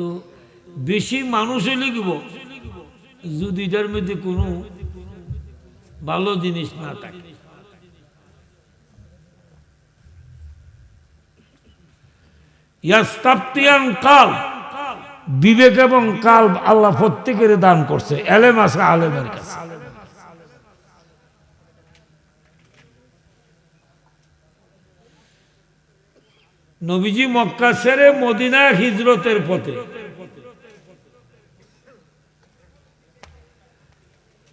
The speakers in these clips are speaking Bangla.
তো বেশি মানুষে লিখব যদি এটার মধ্যে কোনো ভালো জিনিস না থাকে। ইয়াস্তাপ্তিয়ান কাল, বিবেক এবং কাল আল্লাহ প্রত্যেকের দান করছে, এলেম আছে আলেমের কাছে। নবীজি মক্কা ছেড়ে মদিনা হিজরতের পথে।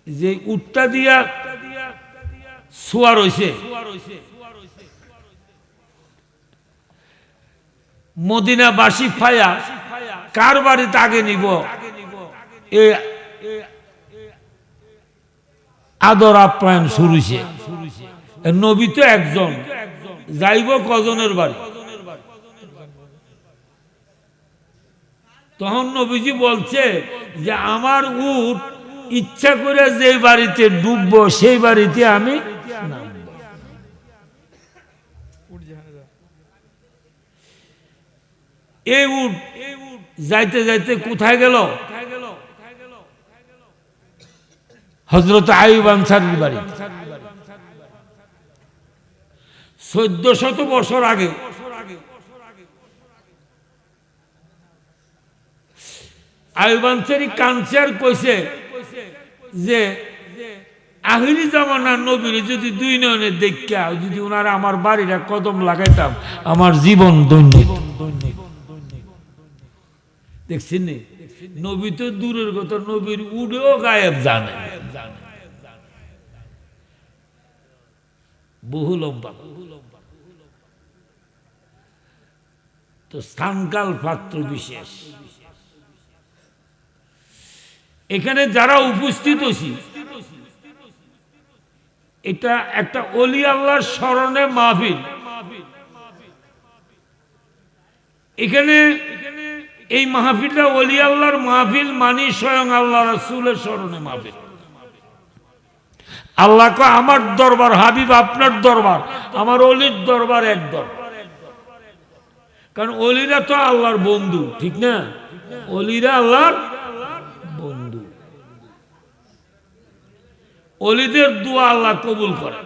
যে উটটা দিয়া সোয়ার হইছে মদিনা বাসি ফায়া কার বাড়িতে আগে নিব? আদর আপ্যায়ন শুরুছে নবী তো একজন, যাইব কজনের বাড়ি? তখন নবীজি বলছে যে, আমার উট ইচ্ছা করে যে বাড়িতে ডুববো, সেই বাড়িতে আমি এই যাইতে যাইতে কোথায় গেল? হজরত আনসারির বাড়ি। চোদ্দ শত বছর আগে আইবানসারি কানসার কইছে যে আহিরি জামানার নবীর যদি দুই নয়নে দেখা যদি ওনারা আমার বাড়িটা কদম লাগাইতাম, আমার জীবন দৈনিক দেখছেন নবী তো দূরের কথা, নবীর উড়েও গায়েব জানে। বহু লম্বা। তো স্থানকাল পাত্র বিশেষ। এখানে যারা উপস্থিত হছি এটা একটা অলি আল্লাহর স্মরণে মাহফিল। এখানে এই মাহফিলটা অলি আল্লাহর মাহফিল মানি স্বয়ং আল্লাহ রসুলের স্মরণে মাহফিল। আল্লাহ আমার দরবার, হাবিব আপনার দরবার, আমার অলির দরবার এক দরবার কারণ অলিরা তো আল্লাহর বন্ধু, ঠিক না? অলিরা আল্লাহর বন্ধু অলিদের দোয়া আল্লাহ কবুল করে।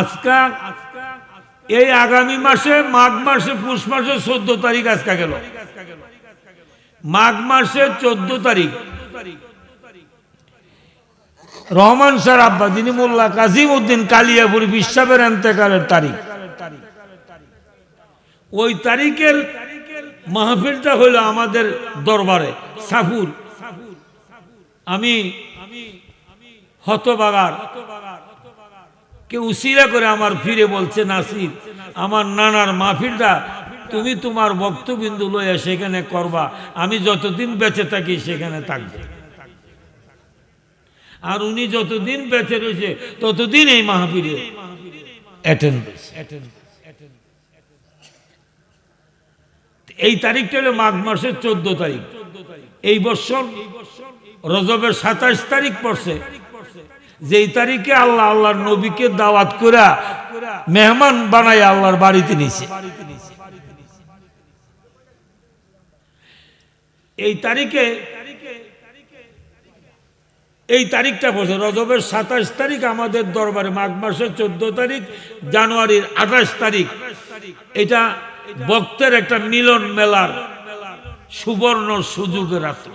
আজকা এই আগামী মাসে, মাঘ মাসে, পুষ মাসে চোদ্দ তারিখ আজকা গেল। মাঘ মাসে চোদ্দ তারিখ। রহমান স্যার আব্বা, যিনি মোল্লা কাজিম উদ্দিন কালিয়াপুরি বিশ্বাবের এন্তেকালের তারিখ। ওই তারিখের মাহফিলটা হলো আমাদের দরবারে, সাফুর। আমি হতবাগার। কে উসিরা করে আমার ফিরে বলছে, নাসির, আমার নানার মাহফিলটা তুমি তোমার বক্তবিন্দু লইয়া সেখানে করবা। আমি যতদিন বেঁচে থাকি সেখানে থাকব। আর উনি যতদিন বেঁচে রয়েছে, ততদিন এই মাহফিলে এই তারিখটা হলো মাঘ মাসের চোদ্দ তারিখ চোদ্দ তারিখ। এই বছর রজবের সাতাশ তারিখ পড়ছে। যেই তারিখে আল্লাহ আল্লাহর নবীকে দাওয়াত করে মেহমান বানাই আল্লাহর বাড়িতে নিছে এই তারিখে, এই তারিখটা পড়ছে। রজবের সাতাশ তারিখ আমাদের দরবারে মাঘ মাসের চোদ্দ তারিখ, জানুয়ারির আঠাশ তারিখ। এটা ভক্তের একটা মিলন মেলার সুবর্ণ সুযোগের রাত্র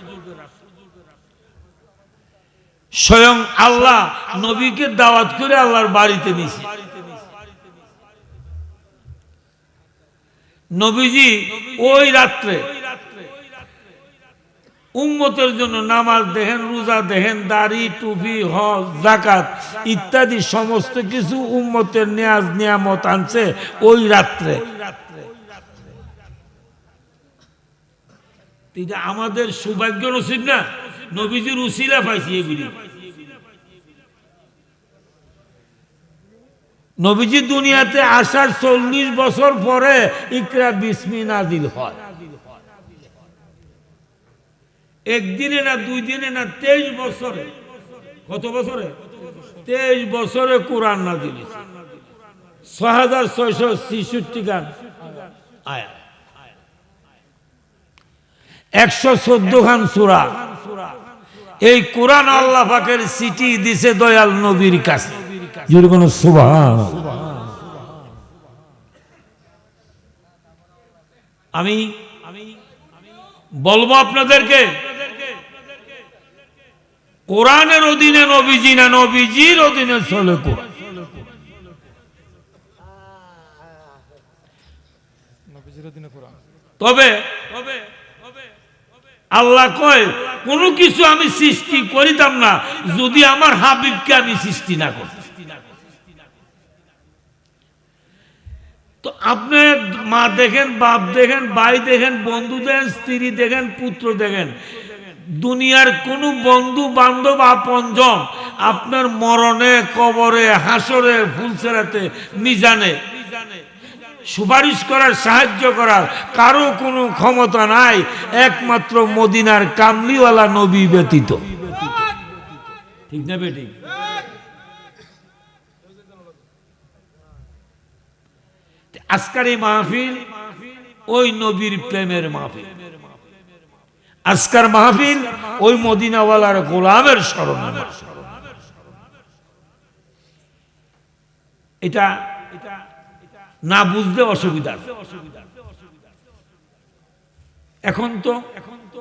স্বয়ং আল্লাহ নবীকে দাওয়াত করে আল্লাহর বাড়িতে নিছে নবীজি ওই রাত্রে উম্মতের জন্য নামাজ দেখেন, রোজা দেখেন, দাড়ি, টুপি, হজ জাকাত ইত্যাদি সমস্ত কিছু উম্মতের নেয়াজ নিয়ামত আনছে ওই রাত্রে। এটা আমাদের সৌভাগ্য নসিব না। নবীজির উসিলা পাইছি এগুলি। নবীজি দুনিয়াতে আসার চল্লিশ বছর পরে ইকরা বিসমি নাজিল হয়। একদিনে না দুই দিনে না তেইশ বছরে? কত বছরে? তেইশ বছরে কোরআন নাজিল। ছয় হাজার ছয়শো ছিষট্টি গান। আয়া। একশো চোদ্দ খান সুরা। এই কোরআন আল্লাহ পাকের সিটি দিছে দয়াল নবীর কাছে। যদি কোনো আমি বলব আপনাদেরকে কোরআনের অধীনে নবীজি না নবীজির অধীনে চলে কোরআন। তবে আল্লাহ কয়, কোনো কিছু আমি সৃষ্টি করিতাম না, যদি আমার হাবিবকে আমি সৃষ্টি না করতাম। তো আপনি মা দেখেন, বাপ দেখেন, ভাই দেখেন, বন্ধু দেখেন, স্ত্রী দেখেন, পুত্র দেখেন, দুনিয়ার কোন বন্ধু, বান্ধব আপনজন আপনার মরণে, কবরে, হাসরে ফুলসেরাতে মিজানে। সুপারিশ করার, সাহায্য করার, কারও কোনো ক্ষমতা নাই, একমাত্র মদিনার কামলিওয়ালা নবী ব্যতীত। ঠিক না বেটি? আজকের মাহফিল ওই নবীর প্রেমের মাহফিল। আজকার মাহফিল ওই মদিনাওয়ালার গোলামের স্মরণ এটা না বুঝতে অসুবিধা এখন তো এখন তো,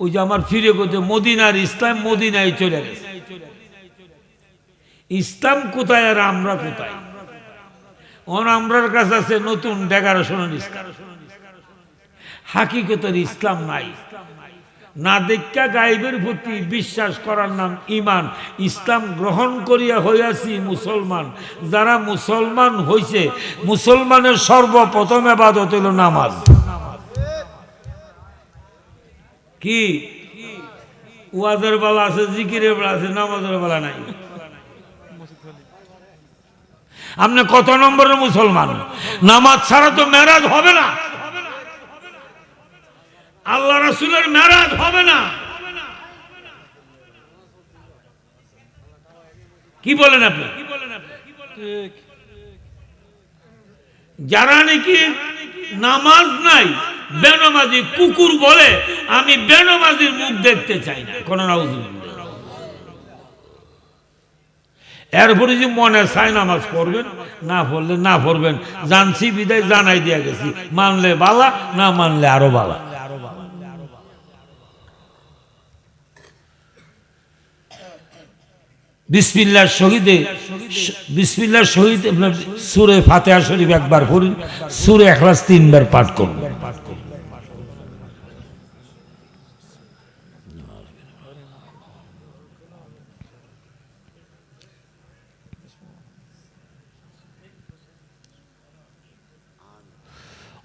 ওই যে আমার ফিরে করতে মদিনার ইসলাম মদিনায় চলে গেছে। ইসলাম কোথায় আর আমরা কোথায়? অন আমরার কাছে আছে নতুন ডেকারেশনের ইসলাম। হাকিকতের ইসলাম নাই। না দেখা গাইবের প্রতি বিশ্বাস করার নাম ইমান। ইসলাম গ্রহণ করিয়া হইয়াছি মুসলমান। যারা মুসলমান হইছে, মুসলমানের সর্বপ্রথম আবাদত হইল নামাজ। কি? ওয়াজের বেলা আছে, জিকিরের বেলা আছে, নামাজের বেলা নাই। আপনি কত নম্বরের মুসলমান? নামাজ ছাড়া তো মেরাজ হবে না। আল্লাহ রাসুলের মেরাজ হবে না। কি বলেন আপনি? যারা নাকি নামাজ নাই, বেনমাজি কুকুর বলে, আমি বেনমাজির মুখ দেখতে চাই না। কোন এরপরে যে মনে চায় নামাজ পড়বেন, না পড়লে না পড়বেন। জানছি বিদায় জানাই দিয়া গেছি। মানলে বালা, না মানলে আরও বালা। বিসমিল্লার শহীদে বিসমিল্লার শহীদ আপনার সুরে ফাতে শরীফ একবার পড়ুন সুরে এখলাস তিনবার পাঠ করুন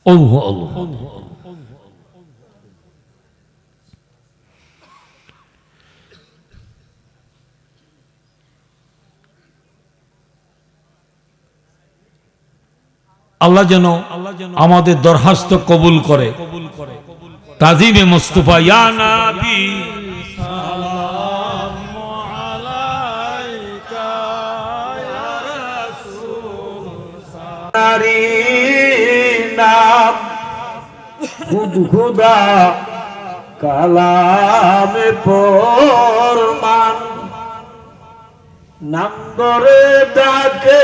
Oh, Allah. আল্লাহ যেন আমাদের দরখাস্ত কবুল করে। তাজিমে মুস্তফা, ইয়া নাবি নাম খুদ খুদা কালামে পরমান নাম ডাকে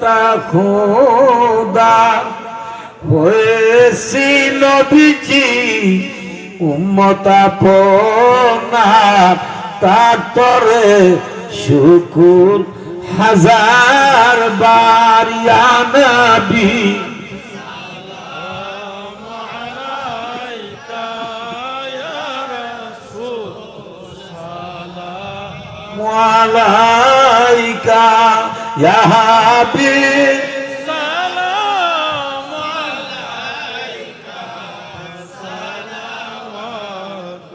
ফেরেস্তা খোদা হয়েছি নবীজি উম্মতা পনার তার তরে শুকুর হাজার বারিয়া নবী আলাইকা। يا رسول سلام আলাইকা ইয়া হাবিব সালাম আলাইকা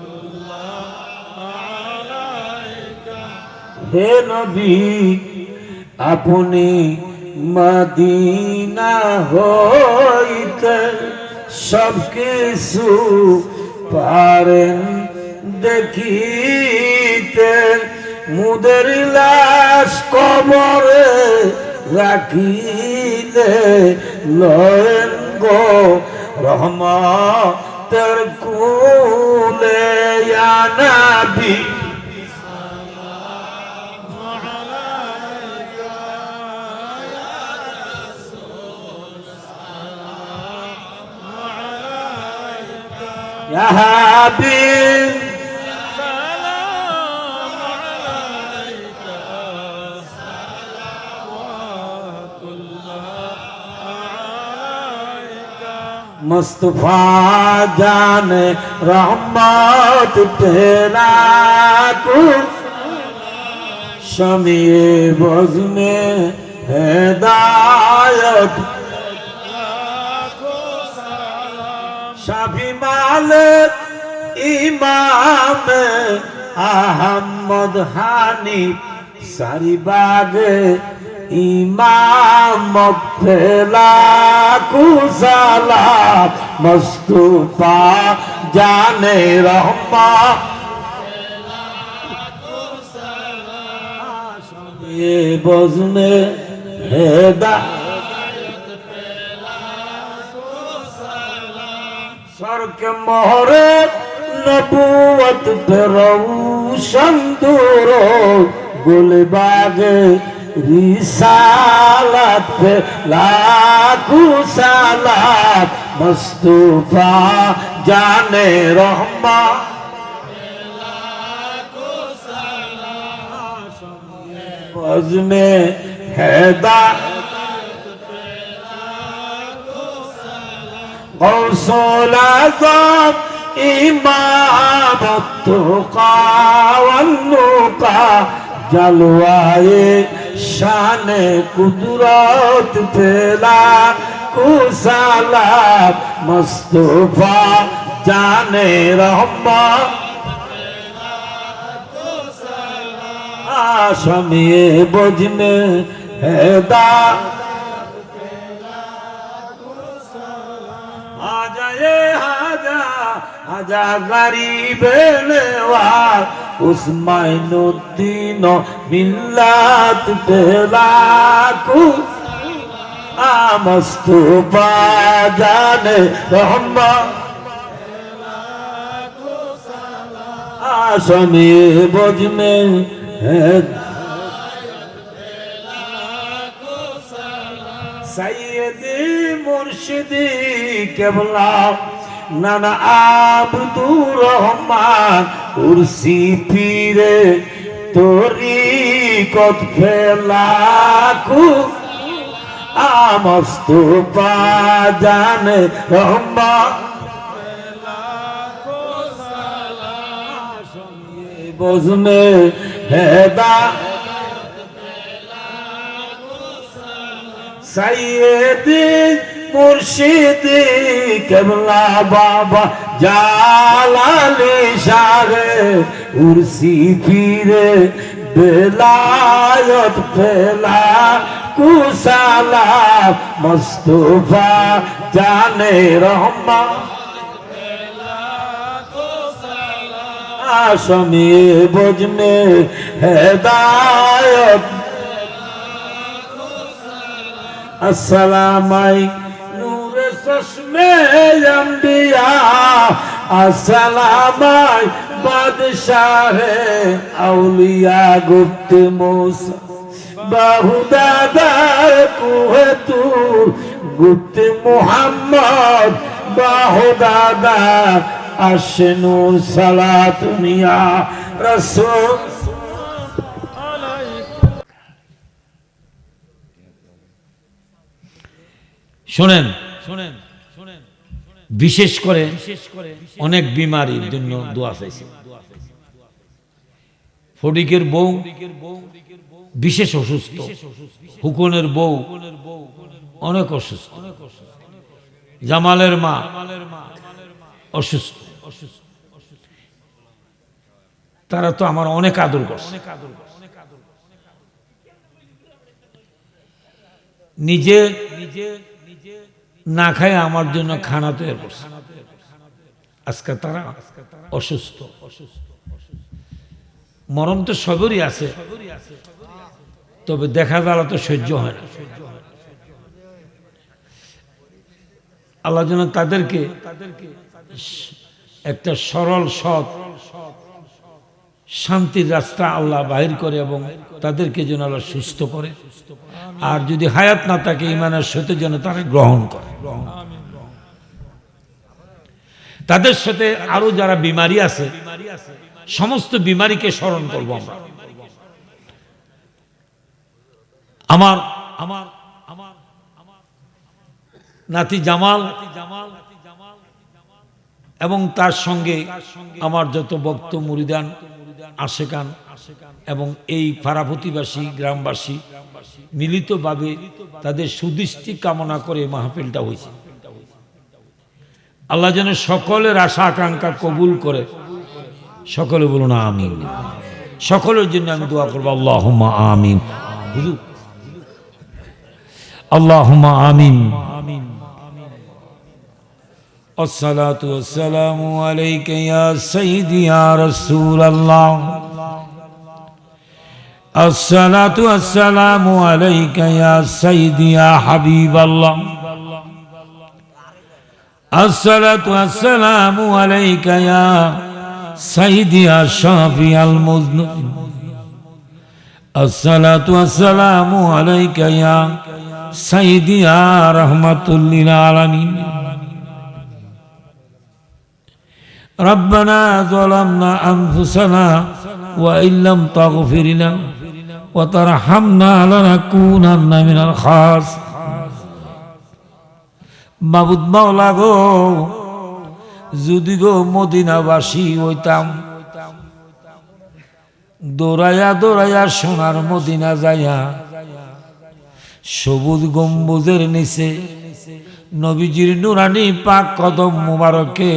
সালাওয়াতুল্লাহ আলাইকা হে নবী আপনি মদিনা হইতে সব কিছু পারেন দেখিতে মুদের লাশ কবরে রাখিলে লয়েন গো রহমতের কুলে ইয়া নবী يا حبيب মুস্তফা জানে রহমত তেরা শমিয়ে বজনে হেদায়ত। শাফি মালিক ইমাম আহমদ হানিফ। সারিবাগে ইমাম কুসালা মস্তুফা জানে রহমা। বজনে হেদা। সরক মোহরে নবুয়ত রৌ সন্দুর গুলবাগে रिसालत पे लाखों सलात जाने रहमा। फज में हैदा। गौसल इमाम तुका का जलवाए शान कुदरत जलाल कुसाला मुस्तफा जाने रहमा आशमी बजने हैदा आजा आजा आजा गरीब नवाज़। उस्मानुद्दीन मिल्लत पेला मुस्तफ़ा जाने रहमा आसमी बोझ में है। सही সৈয়দি মুর্শিদি কেবলা নানা আব্দুর রহমান উর্সি পীরে তোরি কত ফেলাকু আমস্তফা জানে রহমান। বজমে হেদা সৈয়দি মুর্শিদি কেবলা বাবা জালালি শাহে উর্সি ফিরে বেলায়ত ফেলা কুসালা মস্তফা জানে রহমা আসমী বজমে হেদায়ত আসসালামাই নূর চশমে আম্বিয়া। আসসালামাই বাদশাহ আউলিয়া গুপ্ত মোসা। বাহুদাদার কুহতুর গুপ্ত মোহাম্মদ বাহুদাদা আশনু সালাত মিয়া রসুল শোনেন শোনেন শোনেন বিশেষ করে অনেক বিমারির জন্য দোয়া চাইছে। ফটিকের বউ, বিশেষ অসুস্থ, হুকনের বউ, অনেক অসুস্থ। জামালের মা, অসুস্থ। তারা তো আমার অনেক আদর করছে। নিজে নিজে না খায় আমার জন্য খানা তৈরি করছে। আজকে তারা অসুস্থ। মরণ তো সবেরই আছে। তবে দেখা দ্বারা তো সহ্য হয় না। আল্লাহ যেন তাদেরকে একটা সরল সৎ শান্তির রাস্তা আল্লাহ বাহির করে এবং তাদেরকে যেন আল্লাহ সুস্থ করে। আর যদি হায়াত না থাকে ইমানের সাথে যেন তারা গ্রহণ করে। তাদের সাথে আরও যারা বিমারি আছে, সমস্ত বিমারিকে স্মরণ করব আমরা। আমার আমার আমার নাতি জামাল জামাল এবং তার সঙ্গে আমার যত ভক্ত মুরিদান আশেকান এবং এই ফারাপতিবাসী গ্রামবাসী মিলিতভাবে তাদের সুদৃষ্টি কামনা করে মাহফিলটা হয়েছে। আল্লাহ যেন সকলের আশা আকাঙ্ক্ষা কবুল করে। সকলে বলুন আমিন। সকলের জন্য আমি দোয়া করব আল্লাহ আমিন। আল্লাহ আমিন। الصلاة والسلام عليك يا سيدي يا رسول الله. الصلاة والسلام عليك يا سيدي يا حبيب الله. الصلاة والسلام عليك يا سيدي يا شافي المذنب. الصلاة والسلام عليك يا سيدي يا رحمة للعالمين. ربنا ظلمنا أنفسنا وإن لم تغفر لنا وترحمنا لنكونن من الخاس মাবুদ মাওলা গো যদি গো মদিনাবাসী হইতাম দৌড়াইয়া দৌড়াইয়া সোনার মদিনা যাইয়া সবুজ গম্বুজের নিচে নবীজির নুরানি পাক কদম মুবারকে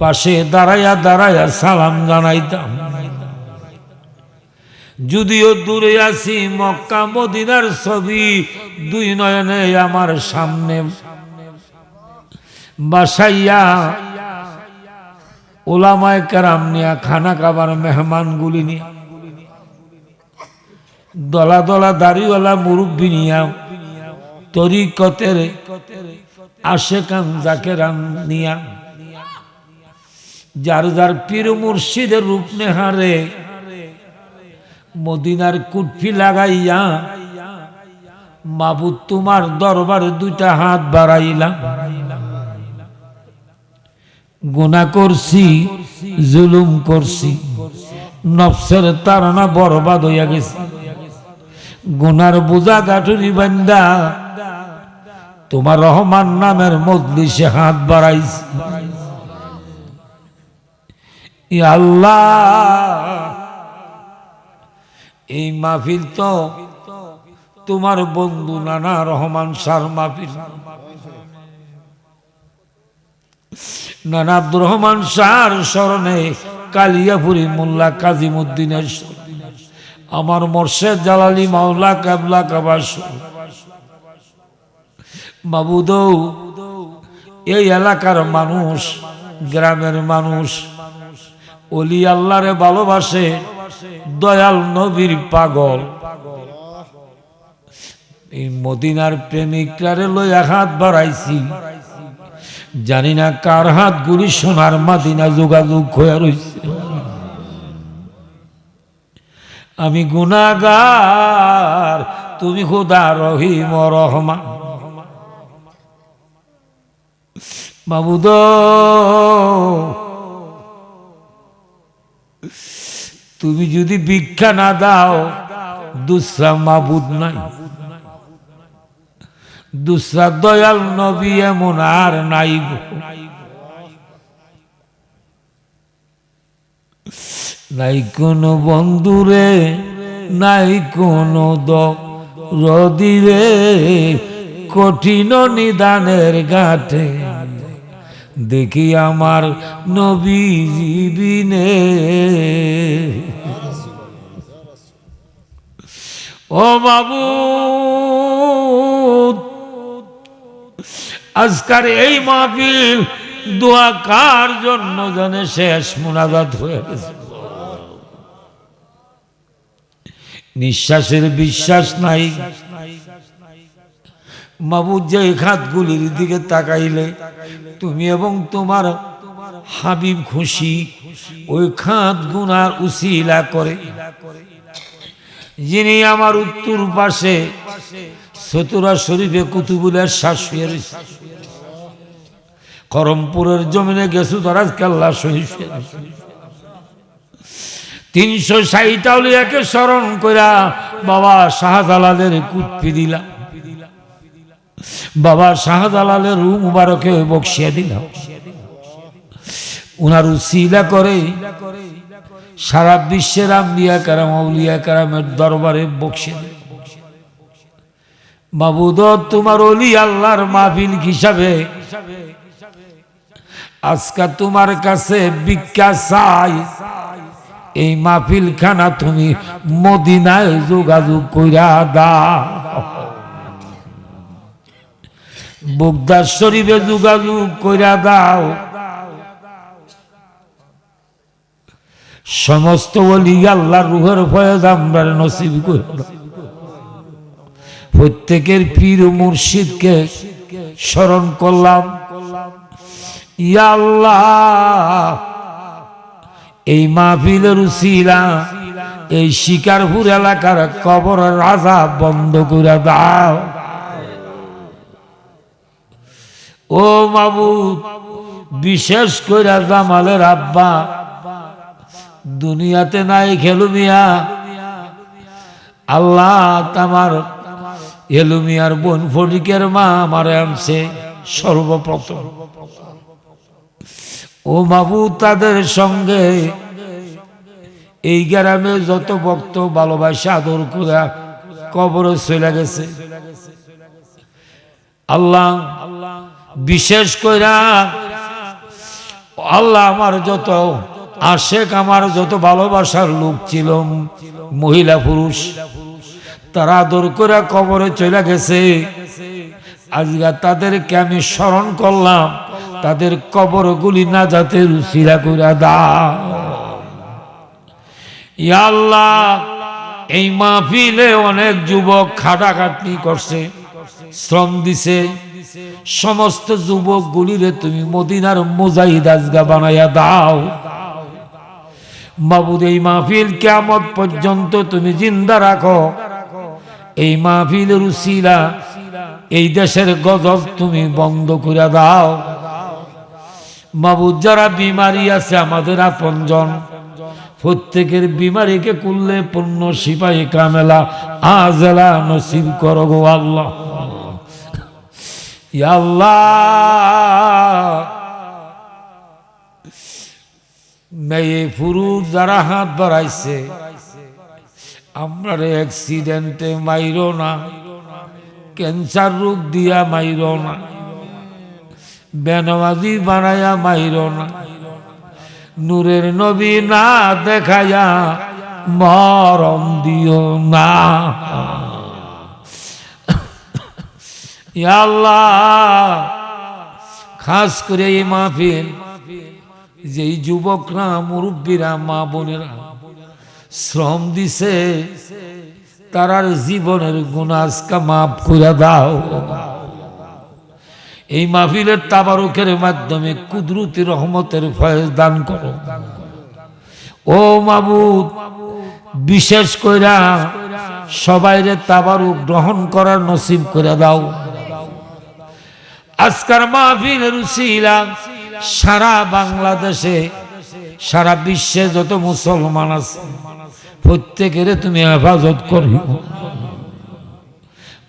পাশে দাঁড়াইয়া দাঁড়াইয়া সালাম জানাইতাম। যদিও দূরে আছি, মক্কা, মদিনার ছবি দুই নয়নে আমার সামনে। বাসাইয়া ওলামায় কারাম নিয়া খানা খাবার মেহমান গুলি নিয়া, দলা দলা দাড়িওয়ালা মুরব্বী নিয়া, তরিকতের আশেকান জাকেরান নিয়া যার যার পীর মুর্শিদের রূপ নেহারে, মদিনার কুটফি লাগাইয়া, মাবুদ তোমার দরবারে দুইটা হাত বাড়াইলাম। গুণা করছি, জুলুম করছি, নফসের তারা বরবাদ হইয়া গেছে। গুনার বোঝা গাঠুরি বান্দা, তোমার রহমান নামের মজলিসে হাত বাড়াইছি। আল্লাহ, এই মাহফিল তো তোমার বন্ধু নানা রহমান সার মাহফিল। নানা আব্দুর রহমান সার স্মরণে কালিয়াপুরি মোল্লা কাজিমুদ্দিনের আমার মোর্শেদ জালালি মাওলা কাবলা কাবাস বাবুদৌ এই এলাকার মানুষ, গ্রামের মানুষ অলি আল্লাহরে ভালোবাসে, দয়াল নবীর পাগল। এই মদিনার প্রেমিকরারে লইয়া হাত বাড়াইছি। জানি না কার হাত গুলি সোনার মাদিনা যোগাযোগ হয়ে রয়েছে আমি গুনাগার তুমি খুদা রহিম রহমান। বাবুদ তুমি যদি ভিক্ষা না দাও, দুসরা মাবুদ নাই। দুসরা দয়াল নবী এমন আর নাই নাই কোনো বন্ধুরে নাই কোনো রদিরে কঠিন নিদানের ঘাটে দেখি আমার নবী জীবিনে ও বাবু, আজকার এই মাহফিল দোয়া কার জন্য জানে শেষ মোনাজাত হয়ে গেছে। নিঃশ্বাসের বিশ্বাস নাই। মাবুদ যে খাতগুলির দিকে তাকাইলে, তুমি এবং তোমার হাবিব খুশি, ওই খাত গুনার উসিলা করে। যিনি আমার উত্তর পাশে সতুরা শরীফে কুতুবুলের শ্বাস শুয়ে রয়েছে। করমপুরের জমিনে গেছু তারা কেল্লা শহীদ। তিনশো ষাট আউলিয়াকে স্মরণ কইরা বাবা শাহজালাদের কুটপি দিলাম। বাবা শাহজালালের রু মুবারকে বক্সিয়া দিলাম উনার উসিলা করে সারা বিশ্বের আম্বিয়া কারাম, আউলিয়া কারামের দরবারে বক্সিয়া দিলাম মাবুদ, তোমার অলি আল্লাহর মাহফিল হিসাবে আজকা তোমার কাছে ভিক্ষা চাই। এই মাহফিল খানা তুমি মদিনায় যোগাযোগ কইরা দাও। বুকদার শরীফে যোগাযোগ কইরা দাও। সমস্ত বলি আল্লাহ রুহের ফয়েজ আমরা নসিব করে। প্রত্যেকের পীর মুর্শিদকে স্মরণ করলাম। আল্লাহ, এই মাহফিলের উসিলা, এই শিকারপুর এলাকার কবর রাজা বন্ধ করে দাও। ও মাবুদ বিশেষ করে জামালের আব্বা, দুনিয়াতে নাই খেলুমিয়া আল্লাহ তামার এলুমিয়ার বোন ফটিকের মা আমার আনছে সর্বপ্রথম। ও বাবু, তাদের সঙ্গে এই গ্রামে যত ভক্ত ভালোবাসা আদর করে কবরে চলে গেছে। আল্লাহ আল্লাহ বিশেষ কইরা আল্লাহ আমার যত আশেক, আমার যত ভালোবাসার লোক ছিল, মহিলা পুরুষ, তারা আদর করে কবরে চলে গেছে। আজকে তাদেরকে আমি স্মরণ করলাম, তাদের কবরগুলি না যাতে রুচিরা করে আল্লাহ, এই মাহফিলে অনেক যুবক খাটাখাটনি করছে, শ্রম দিছে সমস্ত যুবক গুলিরে তুমি মদিনার মোজাহিদ আজগা বানাইয়া দাও। বাবুদ এই মাহফিল কেমত পর্যন্ত তুমি জিন্দা রাখো। এই মাহফিলের উসিলা এই দেশের গজব তুমি বন্ধ করে দাও। মাবুদ, যারা বিমারি আছে আমাদের আপনজন, প্রত্যেকের বিমারিকে করলে পূর্ণ সিপাহী কামেলা আজেলা নসিব করো আল্লাহ। মেয়ে পুরুষ যারা হাত বাড়াইছে আমরা অ্যাক্সিডেন্টে মাইরো না ক্যান্সার রোগ দিয়া মাইর না, বেনমাজি বানায়া মাইর না, নূরের নবী না দেখায়া মরম দিও না। খাস করে এই মাহফিল যুবকরা, মুরব্বীরা, মা বোনেরা শ্রম দিছে তারার জীবনের গুণাজকা মাফ করে দাও। এই মাহফিলের তাবারুকের মাধ্যমে কুদরতি রহমতের ফয়েজ দান করো। ও মাবুদ, বিশেষ কইরা সবাইরে তাবারুক গ্রহণ করার নসিব করে দাও। আজকার মাহফিলের উসিলা সারা বাংলাদেশে, সারা বিশ্বে যত মুসলমান আছে, প্রত্যেকের তুমি হেফাজত করিও।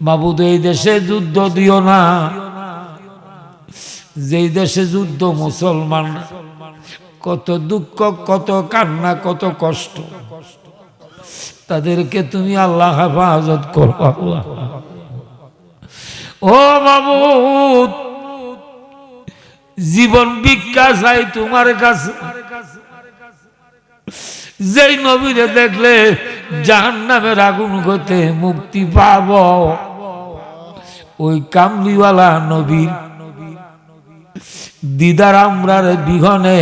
বাবুদ এই দেশে যুদ্ধ দিও না। যেই দেশে যুদ্ধ মুসলমান, কত দুঃখ, কত কান্না, কত কষ্ট। তাদেরকে তুমি আল্লাহ হেফাজত করো, আল্লাহ। ও মাবুদ জীবন ভিক্ষা চাই তোমার কাছে। যেই নবীরে দেখলে জাহান নামের আগুন হতে মুক্তি পাব। ওই কামলিওয়ালা নবীর দিদার আমরার বিঘনে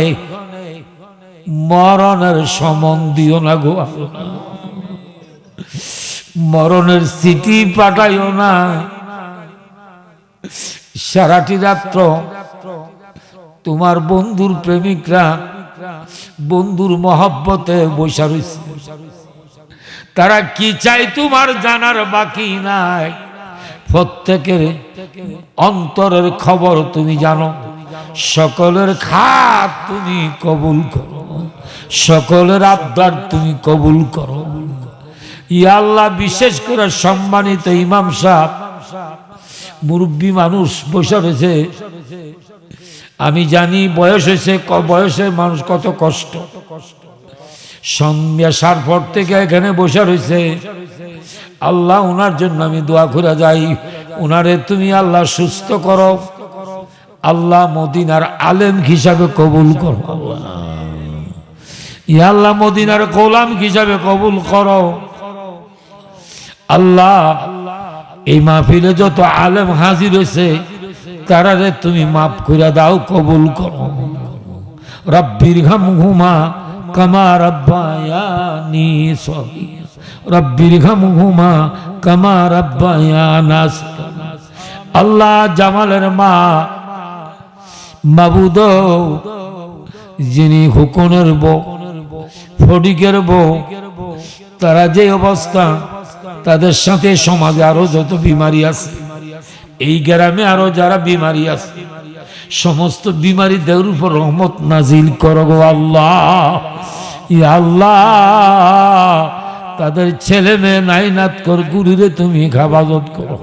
মরণের সমন দিও না গো মরণের স্মৃতি পাঠাইও না। সারাটি রাত্র তোমার বন্ধুর প্রেমিকরা বন্ধুর মহব্বতে বসা রয়েছে। তারা কি চাই তোমার জানার বাকি নাই? প্রত্যেকের অন্তরের খবর তুমি জানো। সকলের খাত তুমি কবুল করো। সকলের আবদার তুমি কবুল করো। ইয়া আল্লাহ, বিশেষ করে সম্মানিত ইমাম সাহেব মুরব্বী মানুষ বসে রয়েছে। আমি জানি বয়স হয়েছে বয়সের মানুষ কত কষ্ট। সন্ধ্যা সার পর থেকে এখানে বসে রয়েছে। আল্লাহ ওনার জন্য আমি দোয়া করে যাই। ওনারে তুমি আল্লাহ সুস্থ করো। আল্লাহ মদিনার আলেম হিসাবে কবুল করো। ইয়া আল্লাহ মদিনার গোলাম হিসাবে কবুল করো। আল্লাহ এই মাহফিলে যত আলেম হাজির হয়েছে তারারে তুমি মাফ করে দাও, কবুল করো। রব্বির ঘাম ঘুমা কামা রব্বায়ানি সহি রব্বির ঘাম ঘুমা কামা রব্বায়ানাস আল্লাহ জামালের মা মাবুদ, যিনি হুকনের বউ, ফটিকের বউ, তারা যে অবস্থা তাদের সাথে সমাজে আরও যত বিমারি আছে, এই গ্রামে আরও যারা বিমারি আছে, সমস্ত বিমারিদের উপর রহমত নাজিল করো আল্লাহ। আল্লাহ, তাদের ছেলে মেয়ে নাইনাত কর গুরুরে তুমি হেফাজত করো।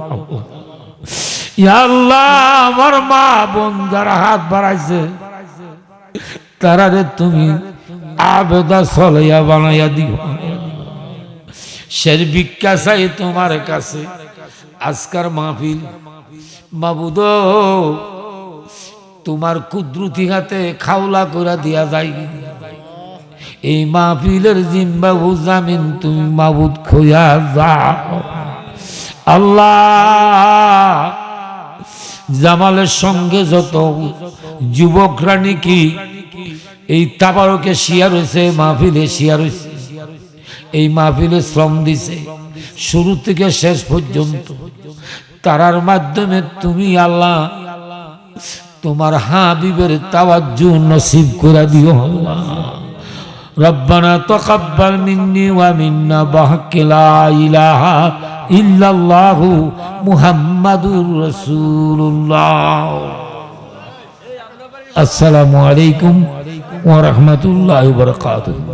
আল্লাহ, আমার মা বোন যারা হাত বাড়াইছে তারা রে তুমি আবেদা সলাইয়া বানাইয়া দিও। সের ভিক্ষা চাই তোমার কাছে। আজকার মাহফিল। বাবুদ, তোমার কুদরতি হাতে খাওলা করে দিয়া যায় এই মাহফিলের জিম্বাবু জামিন তুমি মাবুদ খোয়া যা আল্লাহ, জামালের সঙ্গে যত যুবকরা নাকি এই তাবারকে শিয়ার হয়েছে মাহফিলে শিয়ার হয়েছে এই মাহফিলে শ্রম দিছে। শুরু থেকে শেষ পর্যন্ত। তারার মাধ্যমে তুমি আল্লাহ, তোমার হাবিবের তাওয়াজ্জু নসিব করে দিও আল্লাহ। রব্বানা তকাব্বাল মিন্নি ওয়া মিন্না বাহকিলা ইলাহা ইল্লাল্লাহু মুহাম্মাদুর রাসূলুল্লাহ। আসসালামু আলাইকুম ওয়া রাহমাতুল্লাহি ওয়া বারাকাতুহু।